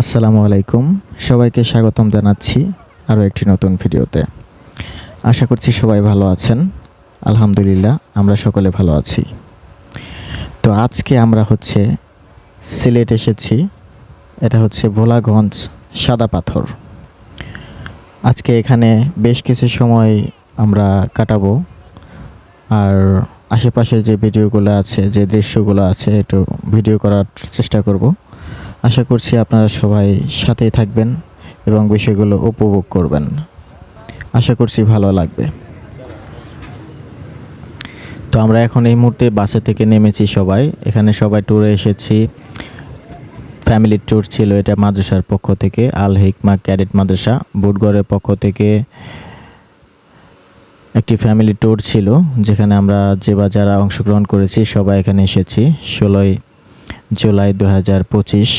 আসসালামু আলাইকুম। সবাইকে স্বাগতম জানাচ্ছি আরও একটি নতুন ভিডিওতে। আশা করছি সবাই ভালো আছেন। আলহামদুলিল্লাহ, আমরা সকলে ভালো আছি। তো আজকে আমরা হচ্ছে সিলেট এসেছি। এটা হচ্ছে ভোলাগঞ্জ সাদা পাথর। আজকে এখানে বেশ কিছু সময় আমরা কাটাবো। আর আশেপাশে যে ভিডিওগুলো আছে, যে দৃশ্যগুলো আছে, একটু ভিডিও করার চেষ্টা করব। আশা করছি আপনারা সবাই সাথেই থাকবেন এবং বিষয়গুলো উপভোগ করবেন। আশা করছি ভালো লাগবে। তো আমরা এখন এই মুহূর্তে বাসে থেকে নেমেছি সবাই। এখানে সবাই ট্যুরে এসেছি। ফ্যামিলির ট্যুর ছিল এটা মাদ্রাসার পক্ষ থেকে, আল হিকমা ক্যাডেট মাদ্রাসা। বুটগড়ের পক্ষ থেকে একটি ফ্যামিলি ট্যুর ছিল, যেখানে আমরা যে বা যারা অংশগ্রহণ করেছি, সবাই এখানে এসেছি। ষোলোই জুলাই দু হাজার পঁচিশ।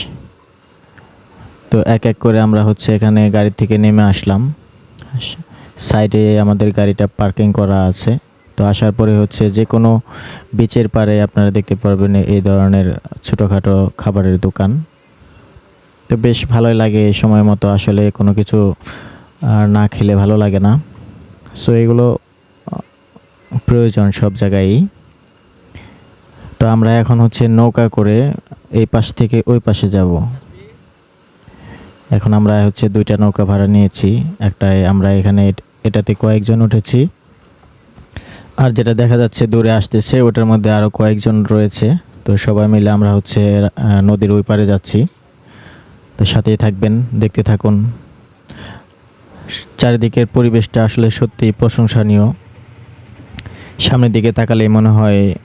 তো এক এক করে আমরা হচ্ছে এখানে গাড়ি থেকে নেমে আসলাম। সাইডে আমাদের গাড়িটা পার্কিং করা আছে। তো আসার পরে হচ্ছে যে কোনো বিচের পারে আপনারা দেখতে পারবেন এই ধরনের ছোটোখাটো খাবারের দোকান। তো বেশ ভালোই লাগে এই সময় মতো আসলে কোনো কিছু না খেলে ভালো লাগে না। সো এগুলো প্রয়োজন সব জায়গায়ই। তো আমরা এখন হচ্ছে নৌকা করে এই পাশ থেকে ওই পাশে যাব। এখন আমরা হচ্ছে দুইটা নৌকা ভাড়া নিয়েছি। একটায় আমরা এখানে এট- এটাতে কয়েকজন উঠেছি। আর যেটা দেখা যাচ্ছে দূরে আসতেছে, ওটার মধ্যে আরও কয়েকজন রয়েছে। তো সবাই মিলে আমরা হচ্ছে নদীর ওই পারে যাচ্ছি। তো সাথেই থাকবেন, দেখতে থাকুন। চারিদিকের পরিবেশটা আসলে সত্যি প্রশংসনীয়। সামনের দিকে তাকালেই মনে হয়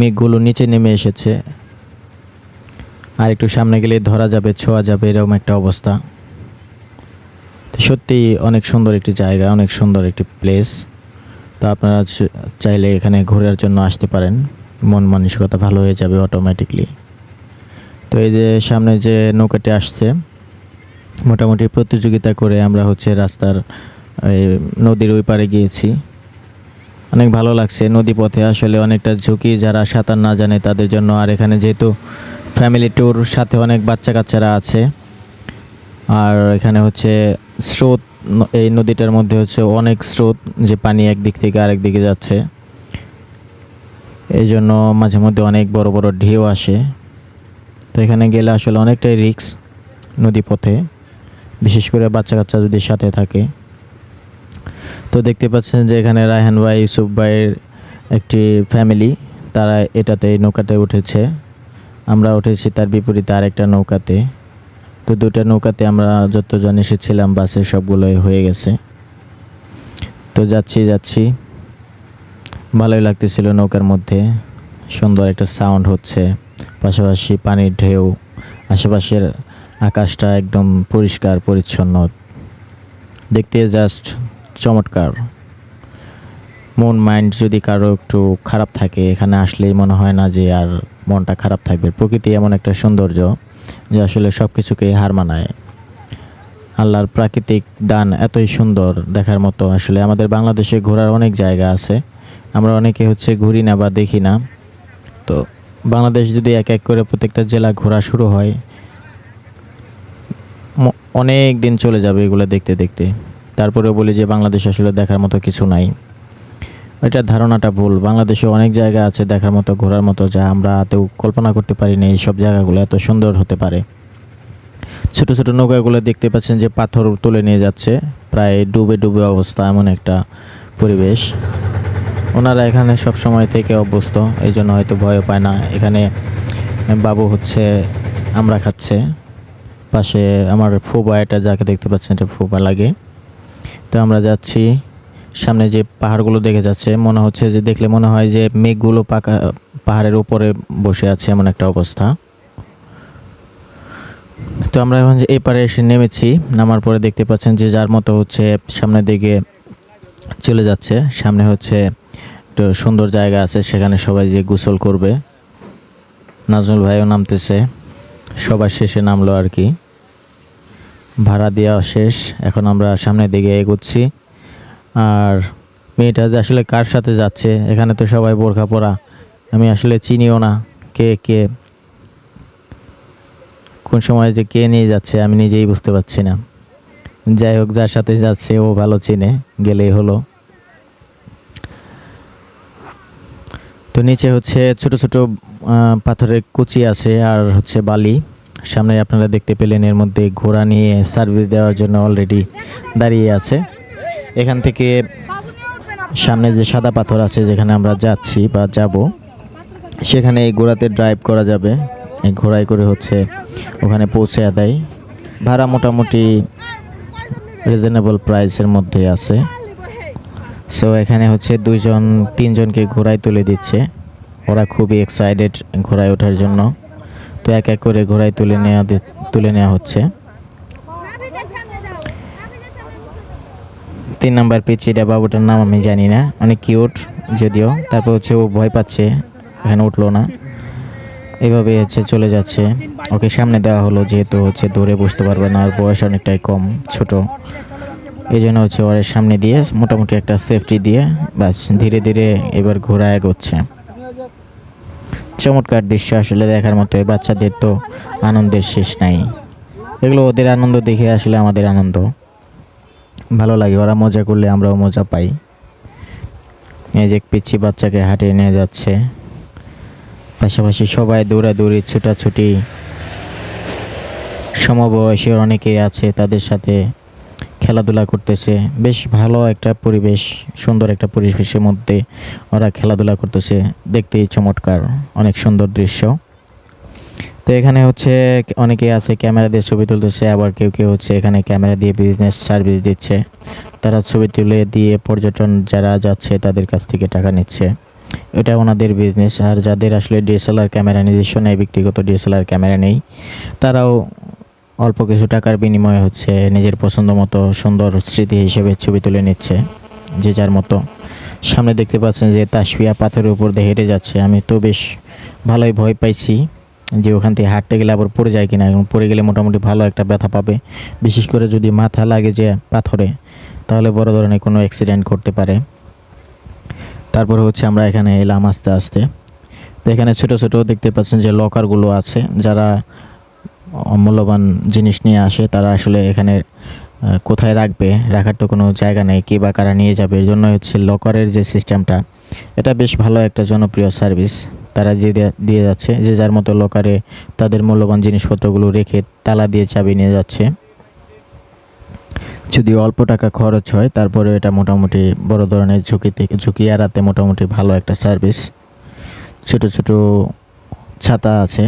মেঘগুলো নিচে নেমে এসেছে। আর একটু সামনে গেলে ধরা যাবে, ছোঁয়া যাবে, এরকম একটা অবস্থা। তো সত্যি অনেক সুন্দর একটি জায়গা, অনেক সুন্দর একটি প্লেস তো আপনারা চাইলে এখানে ঘোরার জন্য আসতে পারেন। মন মানসিকতা ভালো হয়ে যাবে অটোমেটিকলি তো এই যে সামনে যে নৌকাটি আসছে, মোটামুটি প্রতিযোগিতা করে আমরা হচ্ছে রাস্তার নদীর ওই পারে গিয়েছি। অনেক ভালো লাগছে। নদী পথে আসলে অনেকটা ঝুঁকি, যারা সাঁতার না জানে তাদের জন্য। আর এখানে যেহেতু ফ্যামিলি ট্যুর সাথে অনেক বাচ্চা কাচ্চারা আছে। আর এখানে হচ্ছে স্রোত, এই নদীটার মধ্যে হচ্ছে অনেক স্রোত, যে পানি একদিক থেকে আরেক দিকে যাচ্ছে। এই জন্য মাঝে মধ্যে অনেক বড় বড় ঢেউ আসে। তো এখানে গেলে আসলে অনেকটাই রিস্ক নদী পথে বিশেষ করে বাচ্চা কাচ্চা যদি সাথে থাকে। তো দেখতে পাচ্ছেন যে এখানে রায়হান ভাই, ইউসুফ ভাইয়ের একটি ফ্যামিলি তারা এটাতে নৌকাতে উঠেছে। আমরা উঠেছি তার বিপরীতে আরেকটা নৌকাতে। তো দুটা নৌকাতে আমরা যতজন এসেছিলাম, বাসে সবগুলোই হয়ে গেছে। তো যাচ্ছি যাচ্ছি। ভালোই লাগতেছিল নৌকার মধ্যে। সুন্দর একটা সাউন্ড হচ্ছে। পাশাপাশি পানির ঢেউ। আশেপাশের আকাশটা একদম পরিষ্কার, পরিচ্ছন্ন। দেখতে জাস্ট চমৎকার। মন মাইন্ড যদি কারও একটু খারাপ থাকে, এখানে আসলেই মনে হয় না যে আর মনটা খারাপ থাকবে। প্রকৃতি এমন একটা সৌন্দর্য যে আসলে সব কিছুকেই হার মানায়। আল্লাহর প্রাকৃতিক দান এতই সুন্দর দেখার মতো আসলে আমাদের বাংলাদেশে ঘোরার অনেক জায়গা আছে। আমরা অনেকে হচ্ছে ঘুরি না বা দেখি না। তো বাংলাদেশ যদি এক এক করে প্রত্যেকটা জেলা ঘোরা শুরু হয় অনেক দিন চলে যাবে এগুলো দেখতে দেখতে। তারপরে বলি যে বাংলাদেশ আসলে দেখার মতো কিছু নাই। এটা ধারণাটা ভুল। বাংলাদেশে অনেক জায়গা আছে দেখার মতো, ঘোরার মতো, যা আমরা আদৌ কল্পনা করতে পারি না এইসব জায়গাগুলো এত সুন্দর হতে পারে। ছোট ছোট নৌকাগুলো দেখতে পাচ্ছেন যে পাথর তুলে নিয়ে যাচ্ছে। প্রায় ডুবে ডুবে অবস্থা এমন একটা পরিবেশ। ওনারা এখানে সব সময় থেকে অভ্যস্ত, এই জন্য হয়তো ভয় পায় না। এখানে বাবু হচ্ছে আমরা খাচ্ছে। পাশে আমার ফুবা এটা যাকে দেখতে পাচ্ছেন এটা ফুবা লাগে। তো আমরা যাচ্ছি। সামনে যে পাহাড়গুলো দেখে যাচ্ছে, মনে হচ্ছে যে দেখলে মনে হয় যে মেঘগুলো পাকা, পাহাড়ের উপরে বসে আছে এমন একটা অবস্থা। তো আমরা এখন যে এপারে এসে নেমেছি, নামার পরে দেখতে পাচ্ছেন যে যার মতো হচ্ছে সামনের দিকে চলে যাচ্ছে। সামনে হচ্ছে একটু সুন্দর জায়গা আছে, সেখানে সবাই যে গোসল করবে। নাজমুল ভাইও নামতেছে। সবার শেষে নামলো আর কি। ভাড়া দেওয়া শেষ। এখন আমরা সামনের দিকে এগোচ্ছি। আর মেয়েটা যে আসলে কার সাথে যাচ্ছে, এখানে তো সবাই বোরখা পরা আমি আসলে চিনিও না কে কে, কোন সময় যে কে নিয়ে যাচ্ছে, আমি নিজেই বুঝতে পারছি না। যাই হোক, যার সাথে যাচ্ছে, ও ভালো চিনে, গেলেই হলো। তো নিচে হচ্ছে ছোট ছোট পাথরের কুচি আছে, আর হচ্ছে বালি। সামনে আপনারা দেখতে পেলেন এর মধ্যে ঘোড়া নিয়ে সার্ভিস দেওয়ার জন্য অলরেডি দাঁড়িয়ে আছে। এখান থেকে সামনে যে সাদা পাথর আছে যেখানে আমরা যাচ্ছি বা যাব, সেখানে এই ঘোড়াতে ড্রাইভ করা যাবে। এই ঘোড়ায় করে হচ্ছে ওখানে পৌঁছে দেয়। ভাড়া মোটামুটি রিজনেবল প্রাইসের মধ্যে আছে। সো এখানে হচ্ছে দুইজন, তিনজনকে ঘোড়ায় তুলে দিচ্ছে। ওরা খুবই এক্সাইটেড ঘোড়ায় ওঠার জন্য। তো এক এক করে ঘোড়ায় তুলে নেওয়া তুলে নেওয়া হচ্ছে। তিন নাম্বার পিচিটা বাবুটার নাম আমি জানি না। অনেক কিউট যদিও। তারপর হচ্ছে ও ভয় পাচ্ছে, এখানে উঠল না। এভাবে হচ্ছে চলে যাচ্ছে। ওকে সামনে দেওয়া হলো, যেহেতু হচ্ছে দৌড়ে বসতে পারবে না, আর বয়স অনেকটাই কম, ছোট। এই জন্য হচ্ছে ওর সামনে দিয়ে মোটামুটি একটা সেফটি দিয়ে, ব্যাস, ধীরে ধীরে এবার ঘোরা এগোচ্ছে। চমৎকার দৃশ্য আসলে দেখার মতো, এই বাচ্চাদের তো আনন্দের শেষ নাই। এগুলো ওদের আনন্দ দেখে আসলে আমাদের আনন্দ। ভালো লাগে, ওরা মজা করলে আমরাও মজা পাই। এই যে পিচ্ছি বাচ্চাকে হাঁটিয়ে নিয়ে যাচ্ছে। পাশাপাশি সবাই দৌড়াদৌড়ি, ছুটাছুটি। সমবয়সী অনেকেই আছে তাদের সাথে খেলাধুলা করতেছে। বেশ ভালো একটা পরিবেশ, সুন্দর একটা পরিবেশের মধ্যে ওরা খেলাধুলা করতেছে। দেখতেই চমৎকার, অনেক সুন্দর দৃশ্য। তো এখানে হচ্ছে অনেকেই আছে ক্যামেরা দিয়ে ছবি তুলতেছে, আবার কেউ কেউ হচ্ছে এখানে ক্যামেরা দিয়ে বিজনেস সার্ভিস দিচ্ছে। তারা ছবি তুলে দিয়ে পর্যটন যারা যাচ্ছে তাদের কাছ থেকে টাকা নিচ্ছে। এটা ওনাদের বিজনেস আর যাদের আসলে ডিএসএলআর ক্যামেরা, নিজস্ব নেই ব্যক্তিগত ডিএসএলআর ক্যামেরা নেই, তারাও অল্প কিছু টাকার বিনিময়ে হচ্ছে নিজের পছন্দ মতো সুন্দর স্মৃতি হিসেবে ছবি তুলে নিচ্ছে যে যার মতো। সামনে দেখতে পাচ্ছেন যে তাসফিয়া পাথরের উপর দিয়ে হেঁটে যাচ্ছে। আমি তো বেশ ভালোই ভয় পাইছি যে ওখান থেকে হাঁটতে গেলে আবার পড়ে যায় কিনা এবং পড়ে গেলে মোটামুটি ভালো একটা ব্যথা পাবে। বিশেষ করে যদি মাথা লাগে যে পাথরে, তাহলে বড় ধরনের কোনো অ্যাক্সিডেন্ট করতে পারে। তারপর হচ্ছে আমরা এখানে এলাম আস্তে আস্তে। তো এখানে ছোট ছোট দেখতে পাচ্ছেন যে লকারগুলো আছে। যারা মূল্যবান জিনিস নিয়ে আসে, তারা আসলে এখানে কোথায় রাখবে, রাখার তো কোনো জায়গা নেই, কে বা কারা নিয়ে যাবে এর জন্য হচ্ছে লকারের যে সিস্টেমটা, এটা বেশ ভালো একটা জনপ্রিয় সার্ভিস। তারা দিয়ে দিয়ে যাচ্ছে, যে যার মতো লকারে তাদের মূল্যবান জিনিসপত্রগুলো রেখে তালা দিয়ে চাবি নিয়ে যাচ্ছে। যদি অল্প টাকা খরচ হয় তারপরে এটা মোটামুটি বড় ধরনের ঝুঁকি থেকে ঝুঁকি এড়াতে মোটামুটি ভালো একটা সার্ভিস। ছোট ছোট ছাতা আছে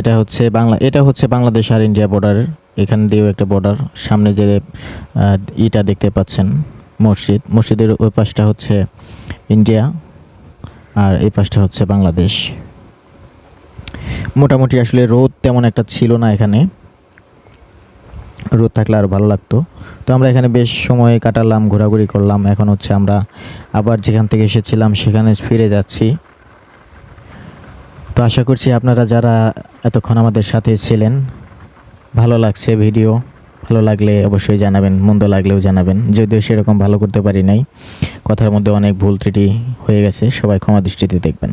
এটা হচ্ছে বাংলা, এটা হচ্ছে বাংলাদেশ আর ইন্ডিয়া বর্ডারের এখান দিয়েও একটা বর্ডার সামনে যে ইটা দেখতে পাচ্ছেন, মসজিদ। মসজিদের ওই পাশটা হচ্ছে ইন্ডিয়া আর এই পাশটা হচ্ছে বাংলাদেশ। মোটামুটি আসলে রোদ তেমন একটা ছিল না এখানে। রোদ থাকলে আরও ভালো লাগতো। তো আমরা এখানে বেশ সময় কাটালাম, ঘোরাঘুরি করলাম। এখন হচ্ছে আমরা আবার যেখান থেকে এসেছিলাম, সেখানে ফিরে যাচ্ছি। তো আশা করছি আপনারা যারা এতক্ষণ আমাদের সাথে ছিলেন, ভালো লাগছে ভিডিও, ভালো লাগলে অবশ্যই জানাবেন, মন্দ লাগলেও জানাবেন। যদিও সেরকম ভালো করতে পারি নাই, কথার মধ্যে অনেক ভুল ত্রুটি হয়ে গেছে, সবাই ক্ষমা দৃষ্টিতে দেখবেন।